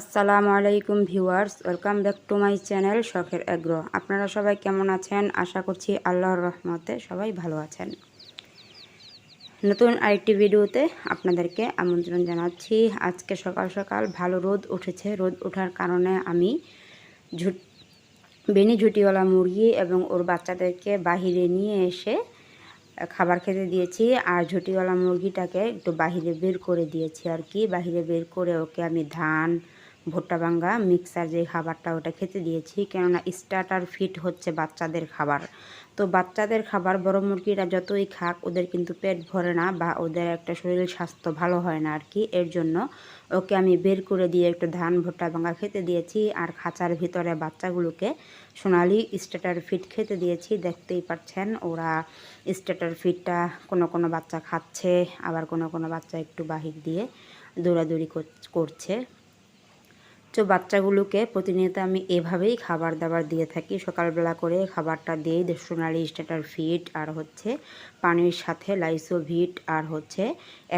আসসালামু আলাইকুম viewers, welcome back to my channel শখের এগ্রো আপনারা সবাই কেমন আছেন? আশা করছি আল্লাহর রহমতে সবাই ভালো আছেন। নতুন আরেকটি ভিডিওতে আপনাদেরকে আমন্ত্রণ জানাচ্ছি। আজকে সকাল সকাল ভালো রোদ উঠেছে। রোদ ওঠার কারণে আমি ঝুট বেনি ঝুটিওয়ালা মুরগি এবং ওর বাচ্চাদেরকে বাহিরে নিয়ে এসে খাবার খেতে দিয়েছি। আর ঝুটিওয়ালা মুরগিটাকে একটু বাহিরে বের করে দিয়েছি আর কি। বাহিরে বের করে ওকে আমি ধান ভুট্টা ভাঙ্গা মিক্সার যে খাবারটা ওটা খেতে দিয়েছি। কেননা স্টার্টার ফিট হচ্ছে বাচ্চাদের খাবার। তো বাচ্চাদের খাবার বড় মুরগিরা যতই খাক, ওদের কিন্তু পেট ভরে না বা ওদের একটা শরীর স্বাস্থ্য ভালো হয় না আর কি এর জন্য ওকে আমি বের করে দিয়ে একটু ধান, ভুট্টা ভাঙ্গা খেতে দিয়েছি আর খাঁচার ভিতরে বাচ্চাগুলোকে সোনালি স্টার্টার ফিট খেতে দিয়েছি। দেখতেই পাচ্ছেন, ওরা স্টার্টার ফিটটা কোনো কোনো বাচ্চা খাচ্ছে, আবার কোনো কোনো বাচ্চা একটু বাহির দিয়ে দৌড়াদৌড়ি করছে। তো বাচ্চাগুলোকে প্রতিনিয়ত আমি এভাবেই খাবার দাবার দিয়ে থাকি। সকালবেলা করে খাবারটা দিই সোনালি স্টার্টার ফিট, আর হচ্ছে পানির সাথে লাইসো ভিট আর হচ্ছে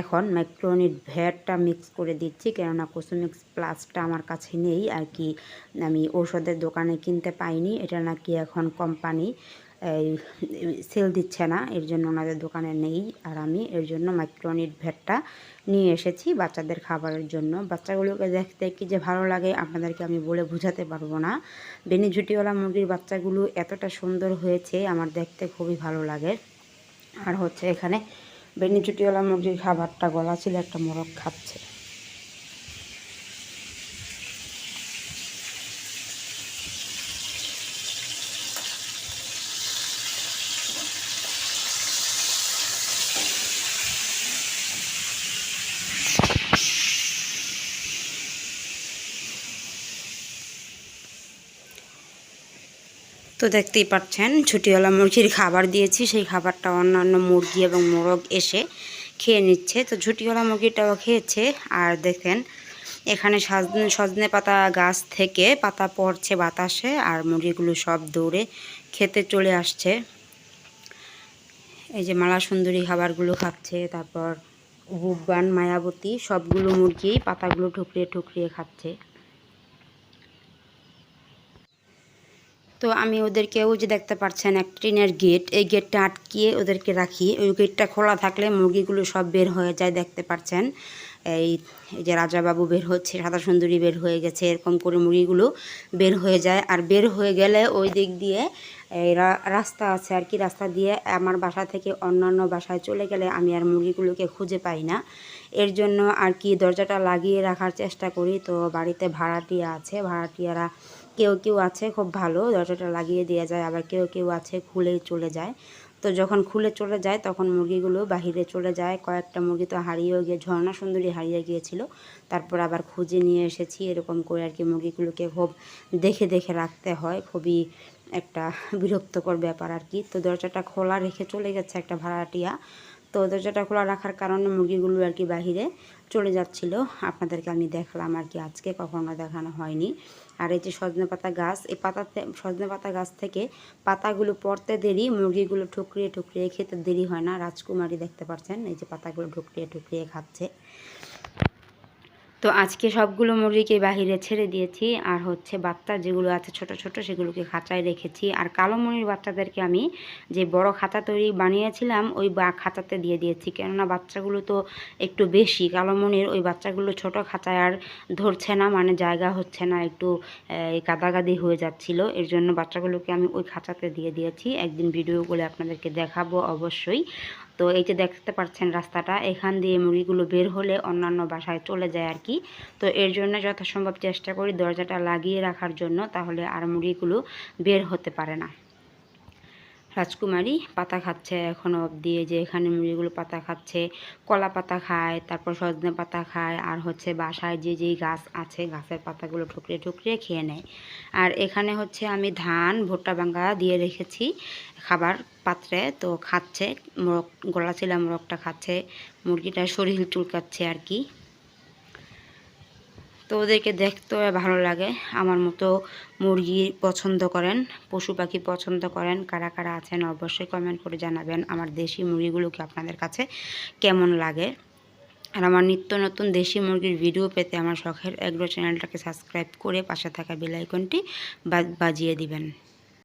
এখন ম্যাক্রোনিট ভ্যাটটা মিক্স করে দিচ্ছি। কেননা কোসোমিক্স প্লাসটা আমার কাছে নেই, আর কি আমি ঔষধের দোকানে কিনতে পাইনি। এটা নাকি এখন কোম্পানি সেল দিচ্ছে না, এর জন্য ওনাদের দোকানে নেই। আর আমি এর জন্য মাইক্রোনিট ভ্যাটটা নিয়ে এসেছি বাচ্চাদের খাবারের জন্য। বাচ্চাগুলোকে দেখতে কি যে ভালো লাগে, আপনাদেরকে আমি বলে বোঝাতে পারব না। বেনিঝুটিওয়ালা মুরগির বাচ্চাগুলো এতটা সুন্দর হয়েছে, আমার দেখতে খুবই ভালো লাগে। আর হচ্ছে এখানে বেনিঝুটিওয়ালা মুরগির খাবারটা গলা ছিল, একটা মোরগ খাচ্ছে। তো দেখতেই পাচ্ছেন, ছুটিওয়ালা মুরগির খাবার দিয়েছি। সেই খাবারটা অন্যান্য মুরগি এবং মোরগ এসে খেয়ে নিচ্ছে। তো ঝুটিওয়ালা মুরগিটাও খেয়েছে। আর দেখেন, এখানে সজনে সজনে পাতা গাছ থেকে পাতা পড়ছে বাতাসে আর মুরগিগুলো সব দৌড়ে খেতে চলে আসছে। এই যে মালা সুন্দরী খাবারগুলো খাচ্ছে, তারপর রূপবান মায়াবতী সবগুলো মুরগি পাতাগুলো ঠুকরিয়ে ঠুকরিয়ে খাচ্ছে। তো আমি ওদেরকে ওই যে দেখতে পাচ্ছেন এক ট্রেনের গেট, এই গেটটা আটকিয়ে ওদেরকে রাখি। ওই গেটটা খোলা থাকলে মুরগিগুলো সব বের হয়ে যায় দেখতে পাচ্ছেন। এই যে রাজাবাবু বের হচ্ছে, সাদা সুন্দরী বের হয়ে গেছে, এরকম করে মুরগিগুলো বের হয়ে যায়। আর বের হয়ে গেলে ওই দিক দিয়ে এই রাস্তা আছে আর কি, রাস্তা দিয়ে আমার বাসা থেকে অন্যান্য বাসায় চলে গেলে আমি আর মুরগিগুলোকে খুঁজে পাই না। এর জন্য আর কি দরজাটা লাগিয়ে রাখার চেষ্টা করি। তো বাড়িতে ভাড়াটিয়া আছে, ভাড়াটিয়ারা কেউ কেউ আছে, খুব ভালো। দরজাটা লাগিয়ে দেওয়া যায়, আবার কেউ কেউ আছে খুলেই চলে যায়। তো যখন খুলে চলে যায়, তখন মুরগিগুলো বাহিরে চলে যায়। কয়েকটা মুরগি তো হারিয়েও গিয়ে, ঝর্ণা সুন্দরী হারিয়ে গিয়েছিল। তারপর আবার খুঁজে নিয়ে এসেছি। এরকম করে আর কি মুরগিগুলোকে খুব দেখে দেখে রাখতে হয়। খুবই একটা বিরক্তকর ব্যাপার আর কি। তো দরজাটা খোলা রেখে চলে গেছে একটা ভাড়াটিয়া। তো দরজাটা খোলা রাখার কারণে মুরগিগুলো আর কি বাহিরে চলে যাচ্ছিল। আপনাদেরকে আমি দেখলাম আর কি, আজকে কখনো দেখানো হয়নি। আর এই যে সজনে পাতা গাছ, এই পাতাতে, সজনে পাতা গাছ থেকে পাতাগুলো পড়তে দেরি, মুরগিগুলো ঠুকরিয়ে ঠুকরিয়ে খেতে দেরি হয় না। রাজকুমারী দেখতে পাচ্ছেন, এই যে পাতাগুলো ঠুকরিয়ে ঠুকরিয়ে খাচ্ছে। তো আজকে সবগুলো মুরগিকে বাহিরে ছেড়ে দিয়েছি। আর হচ্ছে বাচ্চা যেগুলো আছে ছোট ছোট, সেগুলোকে খাঁচায় রেখেছি। আর কালো মনির বাচ্চাদেরকে আমি যে বড় খাতা তৈরি বানিয়েছিলাম, ওই বা খাঁচাতে দিয়ে দিয়েছি। কেননা বাচ্চাগুলো তো একটু বেশি, কালো মনির ওই বাচ্চাগুলো ছোট খাঁচায় আর ধরছে না মানে জায়গা হচ্ছে না, একটু গাদাগাদি হয়ে যাচ্ছিল। এর জন্য বাচ্চাগুলোকে আমি ওই খাঁচাতে দিয়ে দিয়েছি। একদিন ভিডিও করে আপনাদেরকে দেখাবো অবশ্যই। তো এই যে দেখতে পাচ্ছেন রাস্তাটা, এখান দিয়ে মুরগিগুলো বের হলে অন্যান্য বাসায় চলে যায় আর কি। তো এর জন্য যথাসম্ভব চেষ্টা করি দরজাটা লাগিয়ে রাখার জন্য, তাহলে আর মুরগিগুলো বের হতে পারে না। রাজকুমারী পাতা খাচ্ছে এখনও অবধি যে এখানে মুরগিগুলো পাতা খাচ্ছে, কলা পাতা খায়, তারপর সজনে পাতা খায়, আর হচ্ছে বাসায় যে যেই গাছ আছে, গাছের পাতাগুলো ঠুকরিয়ে ঠুকরিয়ে খেয়ে নেয়। আর এখানে হচ্ছে আমি ধান, ভুট্টা বাঙ্গা দিয়ে রেখেছি খাবার পাত্রে, তো খাচ্ছে, মোরগ, গলা চিলা মোরগটা খাচ্ছে, মুরগিটা শরীর চুলকাচ্ছে আর কি। তো ওদেরকে দেখতে ভালো লাগে। আমার মতো মুরগি পছন্দ করেন, পশু পাখি পছন্দ করেন, কারা কারা আছেন অবশ্যই কমেন্ট করে জানাবেন। আমার দেশি মুরগিগুলোকে আপনাদের কাছে কেমন লাগে? আর আমার নিত্য নতুন দেশি মুরগির ভিডিও পেতে আমার শখের অ্যাগ্রো চ্যানেলটাকে সাবস্ক্রাইব করে পাশে থাকা বেলাইকনটি বাজিয়ে দিবেন।